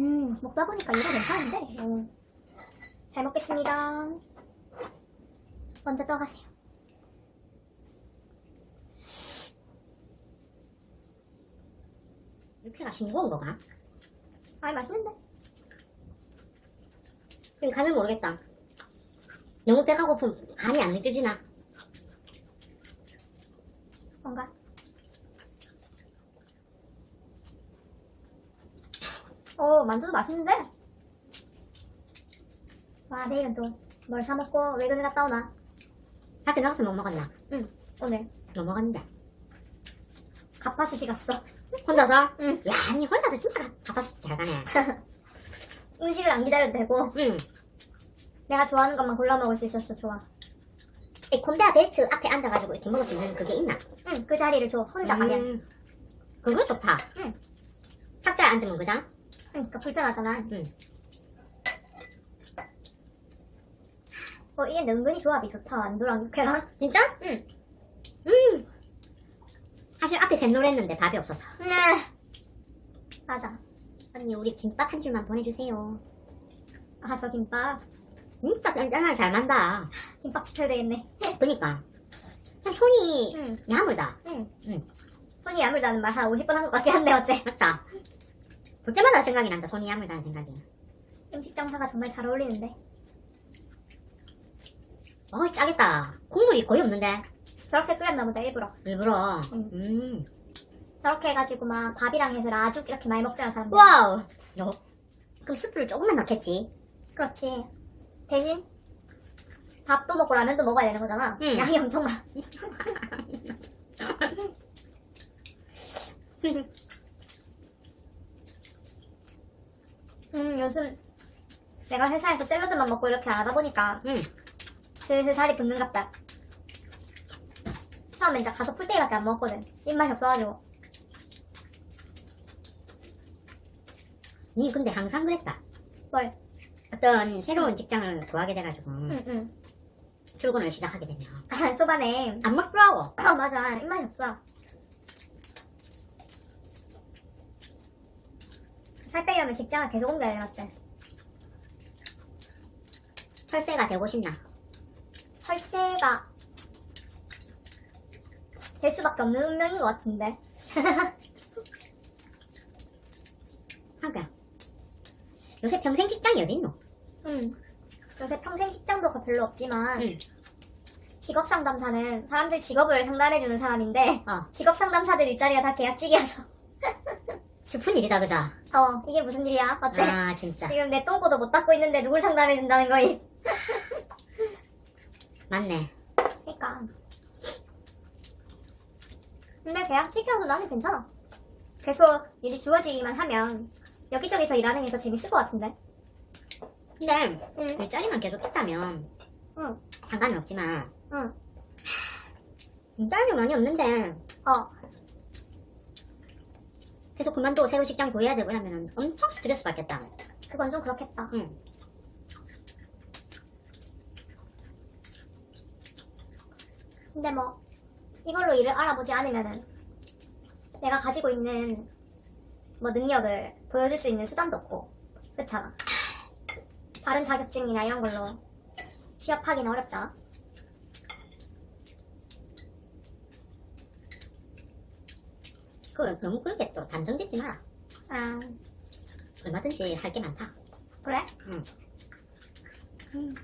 음, 먹다 보니까 이거 괜찮은데. 어. 잘 먹겠습니다. 먼저 떠가세요. 육회가 싱거운 거가? 아이, 맛있는데? 지금 간을 모르겠다. 너무 배가 고프면 간이 안 느껴지나? 뭔가? 어, 만두도 맛있는데? 와, 내일은 또 뭘 사먹고 외근을 갔다 오나? 밖에 나가서 못 먹었나? 응, 오늘 못 먹었는데. 갑파스시 갔어. 혼자서? 응. 야, 니 혼자서 진짜 가파스 잘 가네. 음식을 안 기다려도 되고, 응. 내가 좋아하는 것만 골라 먹을 수 있어서 좋아. 이 콘베아 벨트 앞에 앉아가지고 이렇게 먹을 수 있는 그게 있나? 응, 그 자리를 줘. 혼자 가면. 음, 그거 좋다. 응. 탁자에 앉으면 그장? 응, 그러니까 불편하잖아. 응. 어, 이게 은근히 조합이 좋다. 만두랑 육회랑. 진짜? 응. 음. 사실 앞에 셋노 했는데 답이 없어서. 네. 맞아. 언니, 우리 김밥 한 줄만 보내주세요. 아, 저 김밥. 진짜 짠짠하게 잘 만다. 김밥 시켜야 되겠네. 그니까. 참 손이 응, 야물다. 응. 응. 손이 야물다는 말 한 50번 한 것 같긴 한데, 어째. 맞다. 볼 때마다 생각이 난다. 손이 야물다는 생각이. 음식 장사가 정말 잘 어울리는데. 어이, 짜겠다. 국물이 거의 없는데. 저렇게 끓였나 보다, 일부러. 일부러. 응. 음. 저렇게 해가지고 막 밥이랑 해서 아주 이렇게 많이 않은 사람들. 와우. 너, 그럼 스프를 조금만 넣겠지. 그렇지. 대신 밥도 먹고 라면도 먹어야 되는 거잖아. 응. 양이 엄청 많아. 음, 요즘 내가 회사에서 샐러드만 먹고 이렇게 안 하다 보니까 응. 슬슬 살이 붙는 같다. 처음에 이제 가서 풀떼기밖에 안 먹었거든. 입맛이 없어가지고. 니 근데 항상 그랬다. 뭘? 어떤 새로운 직장을 구하게 돼가지고 응, 응. 출근을 시작하게 되면 아, 초반에. 안 먹더라고. 아, 맞아. 입맛이 없어. 살 빼려면 직장을 계속 옮겨야 돼, 맞지? 설세가 되고 싶나? 설세가 될 수밖에 없는 운명인 것 같은데. 하가. 요새 평생 직장이 어딨노? 응. 요새 평생 직장도 별로 없지만 응. 직업 상담사는 사람들 직업을 상담해주는 사람인데 어. 직업 상담사들 일자리가 다 계약직이어서 슬픈 일이다, 그자? 어 이게 무슨 일이야 맞지? 아, 진짜. 지금 내 똥꼬도 못 닦고 있는데 누굴 상담해준다는 거임 맞네. 그니까 근데 계약직이어도 나는 괜찮아 계속 일이 주어지기만 하면 여기저기서 일하는 게 더 재밌을 것 같은데 근데 응 일자리만 계속 했다면 응. 상관이 없지만 응. 일자리 많이 없는데 어 계속 그만두고 새로 직장 구해야 되고 이러면 엄청 스트레스 받겠다. 그건 좀 그렇겠다 응. 근데 뭐 이걸로 일을 알아보지 않으면은 내가 가지고 있는 뭐 능력을 보여줄 수 있는 수단도 없고 그렇잖아 다른 자격증이나 이런 걸로 취업하기는 어렵잖아 그걸 너무 그렇게 또 단정 짓지 마라. 아 얼마든지 할 게 많다. 그래? 응. 음.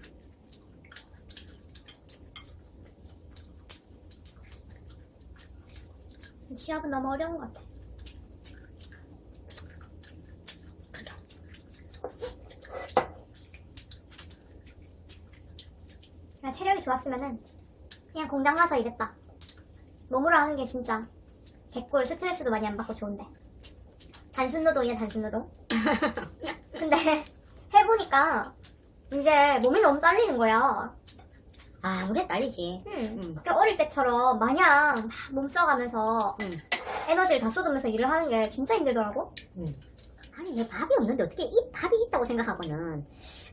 취업은 너무 어려운 것 같아 그냥 체력이 좋았으면은 그냥 공장 가서 일했다 몸으로 하는 게 진짜 개꿀 스트레스도 많이 안 받고 좋은데 단순 노동이야 단순 노동 근데 해보니까 이제 몸이 너무 딸리는 거야 아, 그래 딸리지. 응. 응. 그러니까 어릴 때처럼 마냥 막 몸 써가면서 응. 에너지를 다 쏟으면서 일을 하는 게 진짜 힘들더라고 응. 아니 왜 밥이 없는데 어떻게 이 밥이 있다고 생각하고는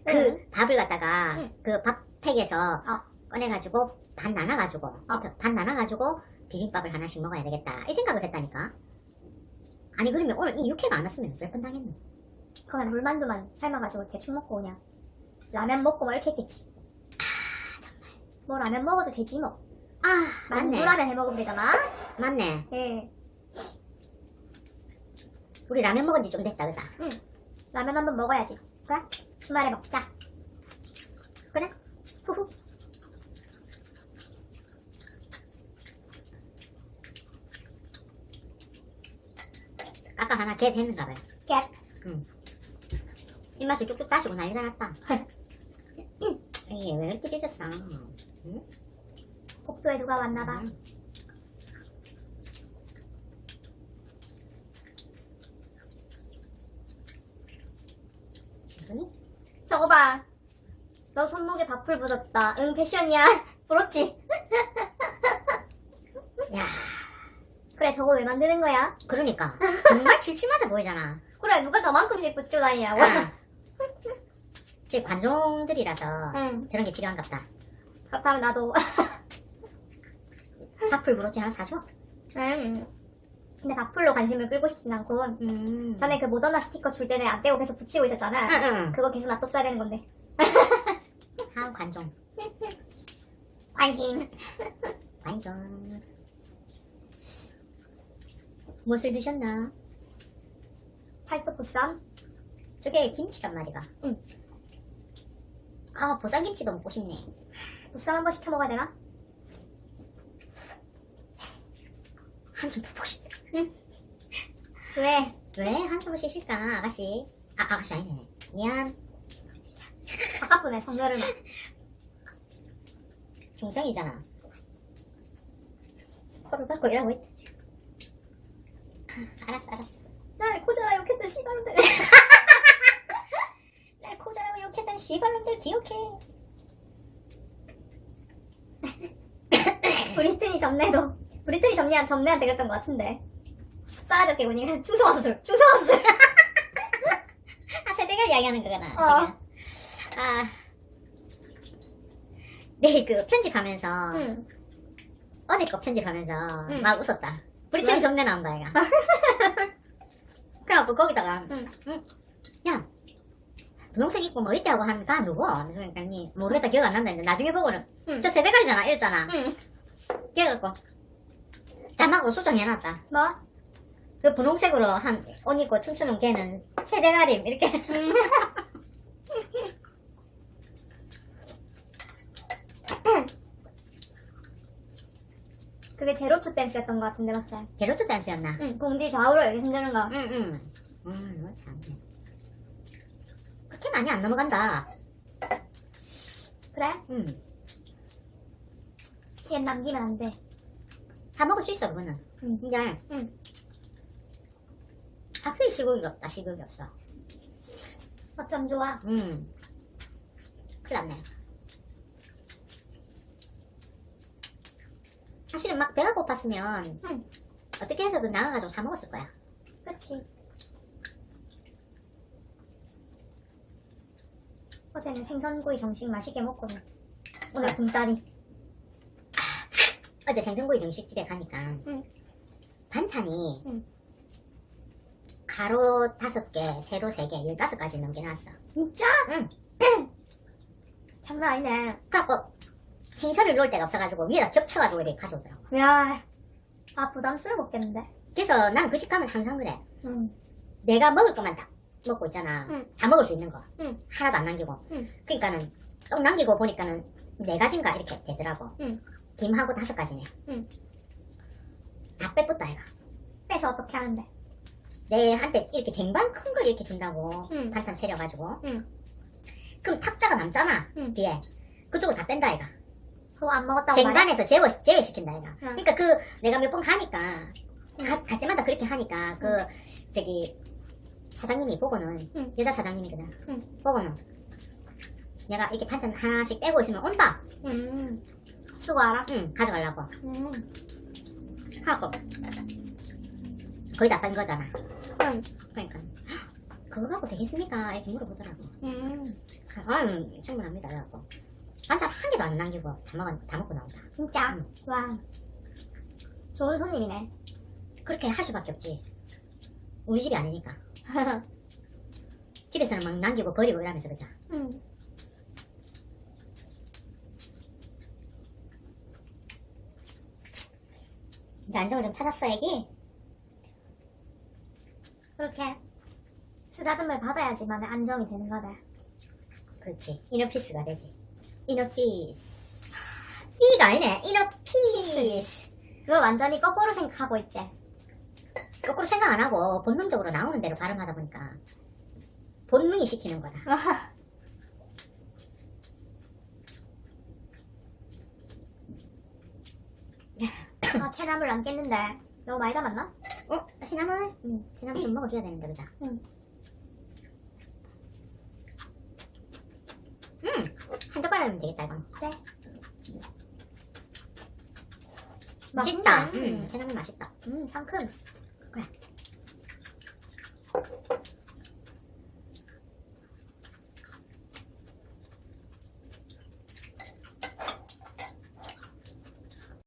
그 응. 밥을 갖다가 응. 그 밥팩에서 어. 꺼내가지고 반 나눠가지고 반 나눠가지고 비빔밥을 하나씩 먹어야 되겠다 이 생각을 했다니까 아니 그러면 오늘 이 육회가 안 왔으면 어쩔 뻔당했노 그러면 물만두만 삶아가지고 대충 먹고 그냥 라면 먹고 뭐 이렇게 했겠지. 뭐 라면 먹어도 되지 뭐. 아, 맞네. 만두라면 해 먹으면 되잖아. 맞네. 예. 우리 라면 먹은 지 좀 됐다, 그자? 라면 한번 먹어야지. 그래? 주말에 먹자. 그래? 후후. 아까 하나 개 됐는가 봐요. 깨. 입맛을 쭉쭉 따시고 난리가 났다. 이게 왜 이렇게 찢었어? 응? 복도에 누가 왔나봐. 음. 이거니? 저거 봐. 너 손목에 밥풀 묻었다. 응, 패션이야. 부럽지? 야, 그래, 저거 왜 만드는 거야? 그러니까 정말 칠칠맞아 보이잖아. 그래, 누가 저만큼씩 붙여 다니냐고. 아. 제 관종들이라서 응. 저런 게 필요한가 보다. 그렇다면 나도. 파풀 브로치 하나 사줘. 음. 근데 밥풀로 관심을 끌고 싶진 않고. 음. 전에 그 모더나 스티커 줄 때는 안 떼고 계속 붙이고 있었잖아. 응, 응. 그거 계속 놔뒀어야 되는 건데. 아, 관종. 관심. 관종. 무엇을 드셨나? 팔도 보쌈. 저게 김치란 말이가. 응. 아, 보쌈김치도 먹고 싶네. 보쌈 한번 시켜 먹어야 되나? 한숨 푹푹 쉬. 왜? 왜 한숨을 쉬실까, 아가씨? 아, 아가씨 아니네. 미안. 바깥분에 성별을 막. 중성이잖아. 코를 닦고 일하고 있다. 아, 알았어, 알았어. 날 코자라 욕했던 씨발놈들. 날 코자라고 욕했던 씨발놈들 기억해. 브리트니 점례도. 브리트니 점례한 점례한테 그랬던 것 같은데. 싸가지 없게 보니까 충성화 수술. 충성화 수술. 아, 세대가 이야기하는 거구나. 어. 지금. 아. 내일 그 편집하면서, 응. 어제 거 편집하면서 응. 막 웃었다. 브리튼이 왜? 점내 나온다, 얘가. 그래갖고 거기다가, 응. 응. 야, 분홍색 입고 머리띠 하고 한가 누구? 그러니까 니 모르겠다 기억 안 난다 했는데 나중에 보고는 응. 저 세대가리잖아 이랬잖아 응. 그래갖고 자막으로 수정해놨다 뭐? 그 분홍색으로 한 옷 입고 춤추는 걔는 세대가림 이렇게 응. 그게 제로투 댄스였던 것 같은데 맞지? 제로투 댄스였나? 응. 공디 좌우로 이렇게 흔드는 거. 응응 음, 뭐 참. 그렇게 많이 안 넘어간다 그래? 응. 얘 남기면 안 돼. 다 먹을 수 있어 그거는 응. 근데 응. 확실히 시국이 없다 시국이 없어 어쩜 좋아. 음. 큰일 났네. 사실은 막 배가 고팠으면 응. 어떻게 해서든 나가가지고 사 먹었을 거야. 그치. 어제는 생선구이 정식 맛있게 먹거든. 오늘 응. 곰다리. 어제 생선구이 정식집에 가니까 응. 반찬이 응. 가로 다섯 개, 세로 세 개, 열다섯 가지 넘겨놨어. 진짜? 응. 장난 아니네. 그래갖고 생선을 넣을 데가 없어가지고 위에다 겹쳐가지고 이렇게 가져오더라고. 야, 아 부담스러웠겠는데. 그래서 난 그 집 가면 항상 그래. 응. 내가 먹을 것만 다 먹고 있잖아. 응. 다 먹을 수 있는 거. 응. 하나도 안 남기고. 응. 그러니까는 쏙 남기고 보니까는 네 가지인가 이렇게 되더라고. 응. 김하고 다섯 가지네. 응. 다 빼붙다 이가. 빼서 어떻게 하는데? 내한테 이렇게 쟁반 큰 걸 이렇게 준다고 응. 반찬 차려가지고. 응. 그럼 탁자가 남잖아. 응. 뒤에. 그쪽을 다 뺀다 이가. 그거 안 먹었다고 말해? 쟁반에서 제외 제외시킨다 이가. 응. 그러니까 그 내가 몇 번 가니까 가- 갈 때마다 그렇게 하니까 그 저기 사장님이 보고는 응. 여자 사장님이거든. 응. 보고는 내가 이렇게 반찬 하나씩 빼고 있으면 온다. 음. 수고 알아? 응 가져가려고 음. 하고 거의 다뺀 거잖아. 응. 그러니까 그거 갖고 되겠습니까? 이렇게 물어보더라고. 음. 아, 음, 충분합니다. 그래갖고 반찬 한 개도 안 남기고 다 먹, 다 먹고 나온다. 진짜? 응. 와. 좋은 손님이네. 그렇게 할 수밖에 없지. 우리 집이 아니니까. 집에서는 막 남기고 버리고 이러면서 그죠? 응. 이제 안정을 좀 찾았어 애기? 그렇게 쓰다듬을 받아야지 마음에 안정이 되는 거다. 그렇지 이너피스가 되지 이너피스 피가 아니네 이너피스 그걸 완전히 거꾸로 생각하고 있지. 거꾸로 생각 안 하고 본능적으로 나오는 대로 발음하다 보니까 본능이 시키는 거다 아, 채나물 남겠는데. 너무 많이 담았나? 어? 시나몬? 응 시나몬 좀 먹어줘야 되는데 그죠? 응. 한 젓가락이면 되겠다 이건 그래. 맛있다 맛있네. 음, 시나몬 맛있다 음, 상큼.